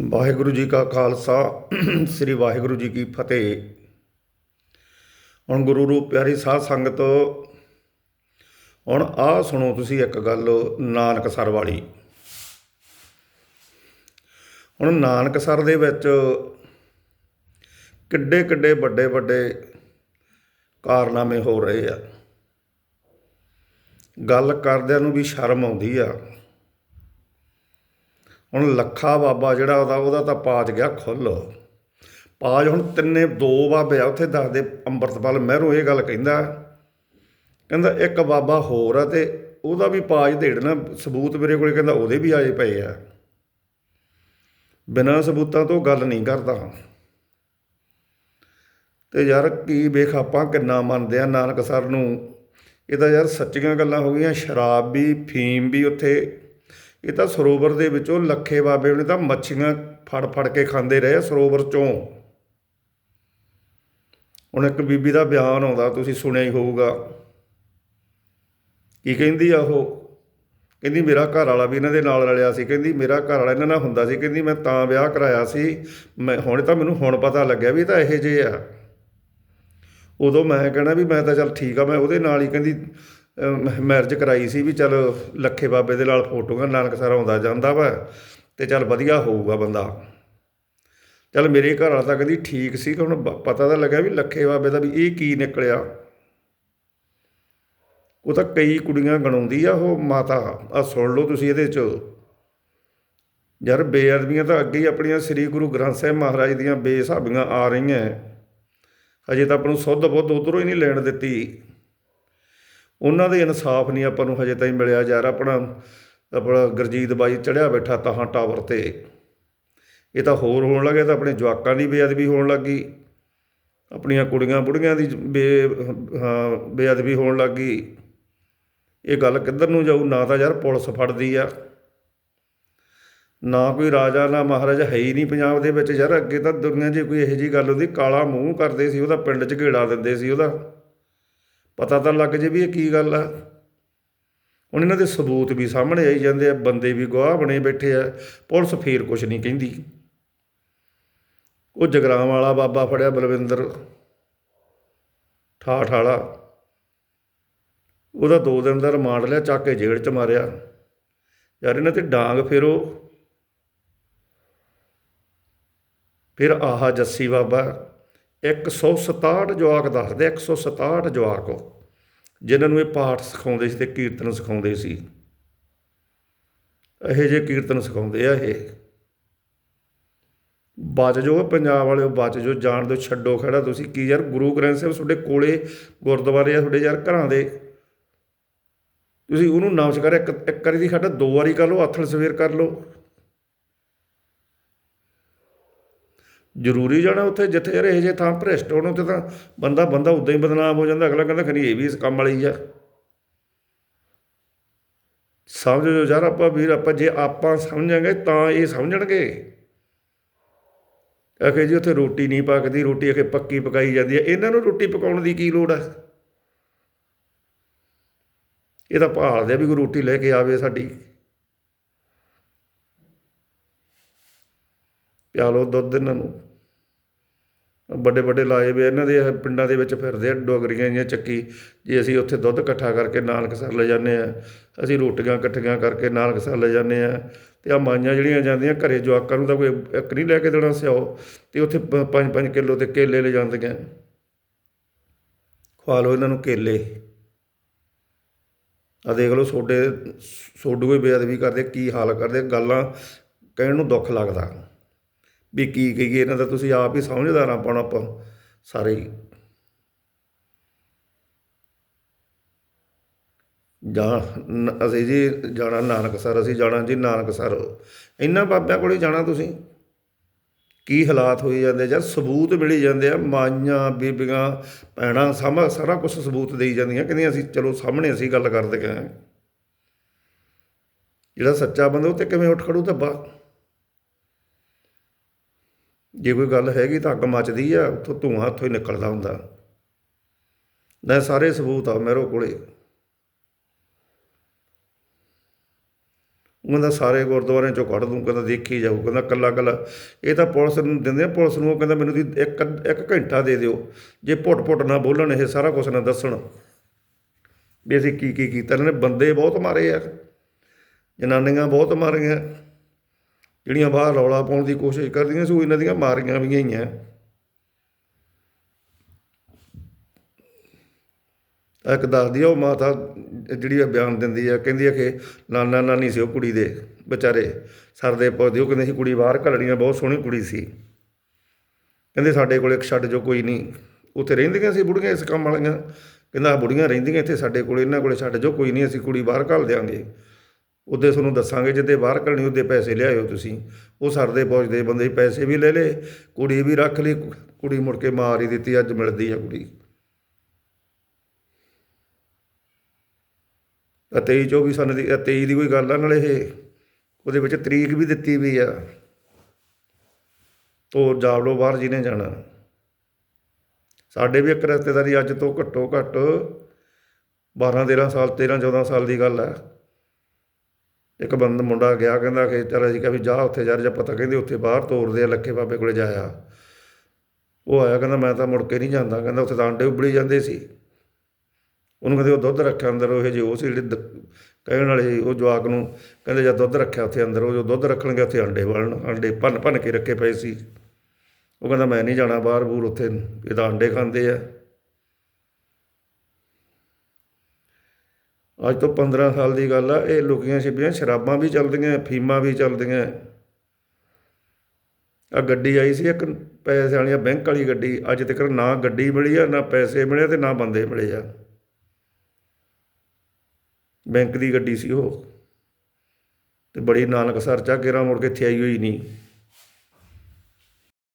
ਵਾਹਿਗੁਰੂ ਜੀ ਕਾ ਖਾਲਸਾ, ਸ੍ਰੀ ਵਾਹਿਗੁਰੂ ਜੀ ਕੀ ਫਤਿਹ। ਹੁਣ ਗੁਰੂ ਰੂਪ ਪਿਆਰੀ ਸਾਧ ਸੰਗਤ, ਹੁਣ ਆਹ ਸੁਣੋ ਤੁਸੀਂ ਇੱਕ ਗੱਲ, ਨਾਨਕ ਸਰ ਵਾਲੀ। ਹੁਣ ਨਾਨਕ ਸਰ ਦੇ ਵਿੱਚ ਕਿੱਡੇ ਕਿੱਡੇ ਵੱਡੇ ਵੱਡੇ ਕਾਰਨਾਮੇ ਹੋ ਰਹੇ ਆ। ਗੱਲ ਕਰਦਿਆਂ ਨੂੰ ਵੀ ਸ਼ਰਮ ਆਉਂਦੀ ਆ। ਹੁਣ ਲੱਖਾ ਬਾਬਾ ਜਿਹੜਾ ਉਹਦਾ ਉਹਦਾ ਤਾਂ ਪਾਜ ਗਿਆ ਖੁੱਲ ਪਾਜ ਹੁਣ ਤਿੰਨੇ, ਦੋ ਬਾਬੇ ਆ, ਉੱਥੇ ਦੱਸਦੇ ਅੰਮ੍ਰਿਤਪਾਲ ਮਹਿਰੋਂ ਇਹ ਗੱਲ ਕਹਿੰਦਾ। ਕਹਿੰਦਾ ਇੱਕ ਬਾਬਾ ਹੋਰ ਆ ਤੇ ਉਹਦਾ ਵੀ ਪਾਜ ਦੇੜਨਾ ਸਬੂਤ ਮੇਰੇ ਕੋਲੇ ਕਹਿੰਦਾ ਉਹਦੇ ਵੀ ਆਏ ਪਏ ਆ। ਬਿਨਾਂ ਸਬੂਤਾਂ ਤੋਂ ਗੱਲ ਨਹੀਂ ਕਰਦਾ। ਤੇ ਯਾਰ ਕੀ ਵੇਖ ਆਪਾਂ ਕਿੰਨਾ ਮੰਨਦੇ ਆ ਨਾਨਕ ਸਰ ਨੂੰ। ਇਹ ਤਾਂ ਯਾਰ ਸੱਚੀਆਂ ਗੱਲਾਂ ਹੋ ਗਈਆਂ, ਸ਼ਰਾਬ ਵੀ, ਫੀਮ ਵੀ ਉੱਥੇ ਇਹ ਤਾਂ ਸਰੋਵਰ ਦੇ ਵਿੱਚੋਂ ਲੱਖੇ ਬਾਬੇ ਨੇ ਤਾਂ ਮੱਛੀਆਂ ਫੜ ਫੜ ਕੇ ਖਾਂਦੇ ਰਹੇ ਆ ਸਰੋਵਰ ਚੋਂ। ਹੁਣ ਇੱਕ ਬੀਬੀ ਦਾ ਬਿਆਨ ਆਉਂਦਾ, ਤੁਸੀਂ ਸੁਣਿਆ ਹੀ ਹੋਊਗਾ। ਕੀ ਕਹਿੰਦੀ ਆ ਉਹ? ਕਹਿੰਦੀ, ਮੇਰਾ ਘਰ ਵਾਲਾ ਵੀ ਇਹਨਾਂ ਦੇ ਨਾਲ ਰਲਿਆ ਸੀ। ਕਹਿੰਦੀ, ਮੇਰਾ ਘਰ ਵਾਲਾ ਇਹਨਾਂ ਨਾਲ ਹੁੰਦਾ ਸੀ। ਕਹਿੰਦੀ, ਮੈਂ ਤਾਂ ਵਿਆਹ ਕਰਾਇਆ ਸੀ। ਮੈਂ ਹੁਣ ਤਾਂ ਮੈਨੂੰ ਹੁਣ ਪਤਾ ਲੱਗਿਆ ਵੀ ਇਹ ਤਾਂ ਇਹੋ ਜਿਹੇ ਆ। ਉਦੋਂ ਮੈਂ ਕਹਿਣਾ ਵੀ ਮੈਂ ਤਾਂ ਚੱਲ ਠੀਕ ਆ, ਮੈਂ ਉਹਦੇ ਨਾਲ ਹੀ ਕਹਿੰਦੀ ਮੈਰਿਜ ਕਰਾਈ ਸੀ ਵੀ ਚੱਲ ਲੱਖੇ ਬਾਬੇ ਦੇ ਨਾਲ ਫੋਟੋਆਂ ਨਾਨਕਸਰ ਆਉਂਦਾ ਜਾਂਦਾ ਵਾ ਤੇ ਚੱਲ ਵਧੀਆ ਹੋਊਗਾ ਬੰਦਾ। ਚੱਲ ਮੇਰੇ ਘਰ ਵਾਲਾ ਤਾਂ ਕਹਿੰਦੀ ਠੀਕ ਸੀ ਕਿ ਹੁਣ ਬ- ਪਤਾ ਤਾਂ ਲੱਗਾ ਵੀ ਲੱਖੇ ਬਾਬੇ ਦਾ ਵੀ ਇਹ ਕੀ ਨਿਕਲਿਆ। ਉਹ ਤਾਂ ਕਈ ਕੁੜੀਆਂ ਗਣਾਉਂਦੀ ਆ ਉਹ ਮਾਤਾ ਆ ਸੁਣ ਲਓ ਤੁਸੀਂ ਇਹਦੇ ਚ। ਯਾਰ ਬੇਅਦਬੀਆਂ ਤਾਂ ਅੱਗੇ ਹੀ ਆਪਣੀਆਂ ਸ੍ਰੀ ਗੁਰੂ ਗ੍ਰੰਥ ਸਾਹਿਬ ਮਹਾਰਾਜ ਦੀਆਂ ਬੇਸਾਬੀਆਂ ਆ ਰਹੀਆਂ। ਹਜੇ ਤਾਂ ਆਪਾਂ ਨੂੰ ਸੁੱਧ ਬੁੱਧ ਉਧਰੋਂ ਹੀ ਨਹੀਂ ਲੈਣ ਦਿੱਤੀ। ਉਹਨਾਂ ਦੇ ਇਨਸਾਫ ਨਹੀਂ ਆਪਾਂ ਨੂੰ ਹਜੇ ਤਾਈਂ ਮਿਲਿਆ ਯਾਰ ਆਪਣਾ ਆਪਣਾ ਗੁਰਜੀਤ ਬਾਈ ਚੜਿਆ ਬੈਠਾ ਤਾਹਾਂ ਟਾਵਰ ਤੇ। ਇਹ ਤਾਂ ਹੋਰ ਹੋਣ ਲੱਗਿਆ ਤਾਂ ਆਪਣੇ ਜਵਾਕਾਂ ਦੀ ਬੇਅਦਬੀ ਹੋਣ ਲੱਗੀ ਆਪਣੀਆਂ ਕੁੜੀਆਂ ਬੁੜੀਆਂ ਦੀ ਬੇ ਹਾਂ, ਬੇਅਦਬੀ ਹੋਣ ਲੱਗੀ ਇਹ ਗੱਲ ਕਿੱਧਰ ਨੂੰ ਜਾਊ? ਨਾ ਤਾਂ ਯਾਰ ਪੁਲਿਸ ਫੜਦੀ ਆ। ਨਾ ਕੋਈ ਰਾਜਾ, ਨਾ ਮਹਾਰਾਜਾ ਹੈ ਹੀ ਨਹੀਂ ਪੰਜਾਬ ਦੇ ਵਿੱਚ ਯਾਰ। ਅੱਗੇ ਤਾਂ ਦੁਨੀਆ 'ਚ ਕੋਈ ਇਹੋ ਜੀ ਗੱਲ ਹੁੰਦੀ, ਕਾਲਾ ਮੂੰਹ ਕਰਦੇ ਸੀ, ਉਹਦਾ ਪਿੰਡ 'ਚ ਘੇੜਾ ਦਿੰਦੇ ਸੀ ਉਹਦਾ। ਪਤਾ ਤਾਂ ਲੱਗ ਜੇ ਵੀ ਇਹ ਕੀ ਗੱਲ ਆ। ਹੁਣ ਇਹਨਾਂ ਦੇ ਸਬੂਤ ਵੀ ਸਾਹਮਣੇ ਆਈ ਜਾਂਦੇ ਆ, ਬੰਦੇ ਵੀ ਗਵਾਹ ਬਣੇ ਬੈਠੇ ਆ, ਪੁਲਿਸ ਫੇਰ ਕੁਝ ਨਹੀਂ ਕਹਿੰਦੀ। ਉਹ ਜਗਰਾਮ ਵਾਲਾ ਬਾਬਾ ਫੜਿਆ ਬਲਵਿੰਦਰ ਠਾਠ ਵਾਲਾ। ਉਹਦਾ ਦੋ ਦਿਨ ਦਾ ਰਿਮਾਂਡ ਲਿਆ, ਚੱਕ ਕੇ ਜੇਲ੍ਹ 'ਚ ਮਾਰਿਆ। ਯਾਰ ਇਹਨਾਂ ਤੇ ਡਾਂਗ ਫੇਰੋ। ਫਿਰ ਆਹਾ ਜੱਸੀ ਬਾਬਾ 167 ਜਵਾਕ ਦੱਸਦੇ 167 ਜਵਾਕ ਜਿਨ੍ਹਾਂ ਨੂੰ ਇਹ ਪਾਠ ਸਿਖਾਉਂਦੇ ਸੀ ਤੇ ਕੀਰਤਨ ਸਿਖਾਉਂਦੇ ਸੀ। ਇਹੋ ਜਿਹੇ ਕੀਰਤਨ ਸਿਖਾਉਂਦੇ ਆ ਇਹ। ਬਚ ਜੋ ਪੰਜਾਬ ਵਾਲਿਓ, ਬਚ ਜੋ ਜਾਣ ਦਿਓ, ਛੱਡੋ ਖੜਾ ਤੁਸੀਂ। ਕੀ ਯਾਰ, ਗੁਰੂ ਗ੍ਰੰਥ ਸਾਹਿਬ ਤੁਹਾਡੇ ਕੋਲੇ, ਗੁਰਦੁਆਰੇ ਆ ਤੁਹਾਡੇ ਯਾਰ ਘਰਾਂ ਦੇ? ਤੁਸੀਂ ਉਹਨੂੰ ਨਮਸਕਾਰ ਇੱਕ ਇੱਕ ਵਾਰੀ ਦੀ ਖੜਾ ਦੋ ਵਾਰੀ ਕਰ ਲਓ, ਆਥਣ ਸਵੇਰ ਕਰ ਲਓ। ਜ਼ਰੂਰੀ ਜਾਣਾ ਉੱਥੇ, ਜਿੱਥੇ ਯਾਰ ਇਹ ਜੇ ਥਾਂ ਭ੍ਰਿਸ਼ਟ ਹੋਣ ਉੱਥੇ ਤਾਂ ਬੰਦਾ ਬੰਦਾ ਉਦਾਂ ਹੀ ਬਦਨਾਮ ਹੋ ਜਾਂਦਾ। ਅਗਲਾ ਕਹਿੰਦਾ ਖਰੀ ਇਹ ਵੀ ਇਸ ਕੰਮ ਵਾਲੀ ਆ। ਸਮਝੋ ਯਾਰ ਆਪਾਂ ਵੀਰ, ਆਪਾਂ ਜੇ ਆਪਾਂ ਸਮਝਾਂਗੇ ਤਾਂ ਇਹ ਸਮਝਣਗੇ। ਆਖੇ ਜੀ ਉੱਥੇ ਰੋਟੀ ਨਹੀਂ ਪੱਕਦੀ, ਰੋਟੀ ਆਖੇ ਪੱਕੀ ਪਕਾਈ ਜਾਂਦੀ ਹੈ ਇਹਨਾਂ ਨੂੰ ਰੋਟੀ ਪਕਾਉਣ ਦੀ ਕੀ ਲੋੜ ਹੈ ਇਹ ਤਾਂ ਭਾਲਦੇ ਆ ਵੀ ਕੋਈ ਰੋਟੀ ਲੈ ਕੇ ਆਵੇ ਸਾਡੀ। ਪਿਆ ਲਓ ਦੁੱਧ ਇਹਨਾਂ ਨੂੰ। ਵੱਡੇ ਵੱਡੇ ਲਾਏ ਵੇ, ਇਹਨਾਂ ਦੇ ਪਿੰਡਾਂ ਦੇ ਵਿੱਚ ਫਿਰਦੇ ਆ, ਡੋਗਰੀਆਂ ਜੀਆਂ ਚੱਕੀ, ਜੇ ਅਸੀਂ ਉੱਥੇ ਦੁੱਧ ਇਕੱਠਾ ਕਰਕੇ ਨਾਨਕਸਰ ਲੈ ਜਾਂਦੇ ਆ, ਅਸੀਂ ਰੋਟੀਆਂ ਇਕੱਠੀਆਂ ਕਰਕੇ ਨਾਨਕਸਰ ਲੈ ਜਾਂਦੇ ਆ, ਤੇ ਆ ਮਾਈਆਂ ਜਿਹੜੀਆਂ ਜਾਂਦੀਆਂ ਘਰੇ ਜਵਾਕਾਂ ਨੂੰ ਤਾਂ ਕੋਈ ਇੱਕ ਨਹੀਂ ਲੈ ਕੇ ਦੇਣਾ ਸਿਆਓ, ਤੇ ਉੱਥੇ 5-5 ਕਿਲੋ 'ਤੇ ਕੇਲੇ ਲੈ ਜਾਂਦੀਆਂ। ਖਵਾ ਲਓ ਇਹਨਾਂ ਨੂੰ ਕੇਲੇ। ਆ ਦੇਖ ਲਓ ਸੋਡੇ, ਸੋਡੂ ਕੋਈ ਬੇਅਦਬੀ ਕਰਦੇ, ਕੀ ਹਾਲ ਕਰਦੇ, ਗੱਲਾਂ ਕਹਿਣ ਨੂੰ ਦੁੱਖ ਲੱਗਦਾ। ਵੀ ਕੀ ਕਹੀਏ, ਇਹਨਾਂ ਦਾ ਤੁਸੀਂ ਆਪ ਹੀ ਸਮਝਦਾਰਾਂ ਪਾਉਣਾ ਆਪਾਂ ਸਾਰੇ ਹੀ। ਜਾਂ ਨ- ਅਸੀਂ ਜੀ ਜਾਣਾ ਨਾਨਕਸਰ, ਅਸੀਂ ਜਾਣਾ ਜੀ ਨਾਨਕਸਰ। ਇਹਨਾਂ ਬਾਬਿਆਂ ਕੋਲੇ ਜਾਣਾ ਤੁਸੀਂ? ਕੀ ਹਾਲਾਤ ਹੋਈ ਜਾਂਦੇ? ਜਾਂ ਸਬੂਤ ਮਿਲੀ ਜਾਂਦੇ ਆ? ਮਾਈਆਂ, ਬੀਬੀਆਂ, ਭੈਣਾਂ ਸਮ ਸਾਰਾ ਕੁਝ ਸਬੂਤ ਦੇਈ ਜਾਂਦੀਆਂ, ਕਹਿੰਦੀਆਂ ਅਸੀਂ, ਚਲੋ ਸਾਹਮਣੇ ਅਸੀਂ ਗੱਲ ਕਰਦੇ ਗਏ ਜਿਹੜਾ ਸੱਚਾ ਬੰਦਾ ਉਹ ਤੇ ਕਿਵੇਂ ਉੱਠ ਖੜੂ ਧੱਬਾ ਜੇ ਕੋਈ ਗੱਲ ਹੈਗੀ ਤਾਂ ਅੱਗ ਮੱਚਦੀ ਆ, ਉੱਥੋਂ ਧੂੰਆਂ ਹੱਥੋਂ ਹੀ ਨਿਕਲਦਾ ਹੁੰਦਾ। ਨਾ ਸਾਰੇ ਸਬੂਤ ਆ ਮੇਰੇ ਕੋਲੇ। ਉਹ ਕਹਿੰਦਾ ਸਾਰੇ ਗੁਰਦੁਆਰਿਆਂ ਚੋਂ ਕੱਢ ਦੂੰ, ਕਹਿੰਦਾ ਦੇਖੀ ਜਾਊ, ਕਹਿੰਦਾ ਕੱਲਾ ਕੱਲਾ ਇਹ ਤਾਂ ਪੁਲਿਸ ਨੂੰ ਦਿੰਦੇ ਆ, ਪੁਲਿਸ ਨੂੰ ਉਹ ਕਹਿੰਦਾ ਮੈਨੂੰ ਤੁਸੀਂ ਇੱਕ ਇੱਕ ਘੰਟਾ ਦੇ ਦਿਓ। ਜੇ ਪੁੱਟ ਪੁੱਟ ਨਾ ਬੋਲਣ, ਇਹ ਸਾਰਾ ਕੁਝ ਨਾ ਦੱਸਣ। ਵੀ ਅਸੀਂ ਕੀ ਕੀ ਕੀਤਾ? ਇਹਨਾਂ ਨੇ ਬੰਦੇ ਬਹੁਤ ਮਾਰੇ ਆ। ਜਨਾਨੀਆਂ ਬਹੁਤ ਮਾਰੀਆਂ। ਜਿਹੜੀਆਂ ਬਾਹਰ ਰੌਲਾ ਪਾਉਣ ਦੀ ਕੋਸ਼ਿਸ਼ ਕਰਦੀਆਂ ਸੀ, ਉਹ ਇਹਨਾਂ ਦੀਆਂ ਮਾਰੀਆਂ ਵੀ ਗਈਆਂ। ਇੱਕ ਦੱਸਦੀ ਆ, ਉਹ ਮਾਤਾ ਜਿਹੜੀ ਆ ਬਿਆਨ ਦਿੰਦੀ ਆ, ਕਹਿੰਦੀ ਆ ਕਿ ਨਾਨਾ ਨਾਨੀ ਸੀ ਉਹ ਕੁੜੀ ਦੇ, ਵਿਚਾਰੇ ਸਰਦੇ ਪੁੱਛਦੇ ਉਹ ਕਹਿੰਦੇ ਸੀ ਕੁੜੀ ਬਾਹਰ ਘੱਲਣੀ ਬਹੁਤ ਸੋਹਣੀ ਕੁੜੀ ਸੀ। ਕਹਿੰਦੇ ਸਾਡੇ ਕੋਲ ਇੱਕ ਛੱਡ ਜੋ ਕੋਈ ਨਹੀਂ। ਉੱਥੇ ਰਹਿੰਦੀਆਂ ਸੀ ਬੁੜੀਆਂ ਇਸ ਕੰਮ ਵਾਲੀਆਂ। ਕਹਿੰਦਾ ਆਹ ਬੁੜੀਆਂ ਰਹਿੰਦੀਆਂ ਇੱਥੇ ਸਾਡੇ ਕੋਲ, ਇਹਨਾਂ ਕੋਲੇ ਛੱਡ ਜੋ ਕੋਈ ਨਹੀਂ, ਅਸੀਂ ਕੁੜੀ ਬਾਹਰ ਘੱਲ ਦਿਆਂਗੇ। ਉਹਦੇ ਤੁਹਾਨੂੰ ਦੱਸਾਂਗੇ ਜਿੱਦੇ ਬਾਹਰ ਕਰਨੀ ਉਹਦੇ ਪੈਸੇ ਲਿਆਇਓ ਤੁਸੀਂ। ਉਹ ਸਰਦੇ ਪੁੱਛਦੇ ਬੰਦੇ ਪੈਸੇ ਵੀ ਲੈ ਲਏ ਕੁੜੀ ਵੀ ਰੱਖ ਲਈ ਕੁੜੀ ਮੁੜ ਕੇ ਮਾਰ ਹੀ ਦਿੱਤੀ, ਅੱਜ ਮਿਲਦੀ ਆ ਕੁੜੀ। ਤਾਂ 23 24 ਸਨ ਦੀ 23 ਦੀ ਕੋਈ ਗੱਲ ਆ ਨਾਲੇ ਇਹ, ਉਹਦੇ ਵਿੱਚ ਤਰੀਕ ਵੀ ਦਿੱਤੀ ਵੀ ਆ। ਤੋਰ ਜਾਵ ਬਾਹਰ ਜਿਹਨੇ ਜਾਣਾ। ਸਾਡੇ ਵੀ ਇੱਕ ਰਿਸ਼ਤੇਦਾਰੀ ਅੱਜ ਤੋਂ ਘੱਟੋ ਘੱਟ 12 13 ਸਾਲ 13 14 ਸਾਲ ਦੀ ਗੱਲ ਆ। ਇੱਕ ਬੰਦ ਮੁੰਡਾ ਗਿਆ, ਕਹਿੰਦਾ ਕਿ ਚੱਲ ਅਸੀਂ ਕਿਹਾ ਵੀ ਜਾ ਉੱਥੇ ਯਾਰ ਜਾਂ ਪਤਾ ਕਹਿੰਦੇ ਉੱਥੇ ਬਾਹਰ ਤੋਰਦੇ ਆ ਲੱਖੇ ਬਾਬੇ ਕੋਲੇ ਜਾਇਆ। ਉਹ ਆਇਆ, ਕਹਿੰਦਾ ਮੈਂ ਤਾਂ ਮੁੜ ਕੇ ਨਹੀਂ ਜਾਂਦਾ, ਕਹਿੰਦਾ ਉੱਥੇ ਤਾਂ ਆਂਡੇ ਉਬਲੀ ਜਾਂਦੇ ਸੀ। ਉਹਨੂੰ ਕਹਿੰਦੇ ਉਹ ਦੁੱਧ ਰੱਖਿਆ ਅੰਦਰ, ਉਹ ਜਿਹੇ ਉਹ ਸੀ ਜਿਹੜੇ ਦ- ਕਹਿਣ ਵਾਲੇ ਉਹ ਜਵਾਕ ਨੂੰ ਕਹਿੰਦੇ ਜਾਂ ਦੁੱਧ ਰੱਖਿਆ ਉੱਥੇ ਅੰਦਰ, ਉਹ ਜੋ ਦੁੱਧ ਰੱਖਣਗੇ ਉੱਥੇ ਆਂਡੇ ਵਲਣ ਆਂਡੇ ਭੰਨ ਭੰਨ ਕੇ ਰੱਖੇ ਪਏ ਸੀ। ਉਹ ਕਹਿੰਦਾ ਮੈਂ ਨਹੀਂ ਜਾਣਾ ਬਾਹਰ ਬੂਰ ਉੱਥੇ, ਇਹ ਤਾਂ ਅੰਡੇ ਖਾਂਦੇ ਆ। ਅੱਜ ਤੋਂ 15 ਸਾਲ ਦੀ ਗੱਲ ਆ, ਇਹ ਲੁਕੀਆਂ ਛਿਪੀਆਂ, ਸ਼ਰਾਬਾਂ ਵੀ ਚੱਲਦੀਆਂ, ਫੀਮਾਂ ਵੀ ਚੱਲਦੀਆਂ। ਆ ਗੱਡੀ ਆਈ ਸੀ, ਇੱਕ ਪੈਸੇ ਵਾਲੀਆਂ ਬੈਂਕ ਵਾਲੀ ਗੱਡੀ, ਅੱਜ ਤੱਕ ਨਾ ਗੱਡੀ ਮਿਲੀ ਆ, ਨਾ ਪੈਸੇ ਮਿਲੇ ਤੇ ਨਾ ਬੰਦੇ ਮਿਲੇ ਆ। ਬੈਂਕ ਦੀ ਗੱਡੀ ਸੀ ਉਹ। ਤੇ ਬੜੀ ਨਾਨਕ ਸਰ ਚਾ ਕੇਰਾ ਮੁੜ ਕੇ ਇੱਥੇ ਆਈ ਹੋਈ ਨਹੀਂ।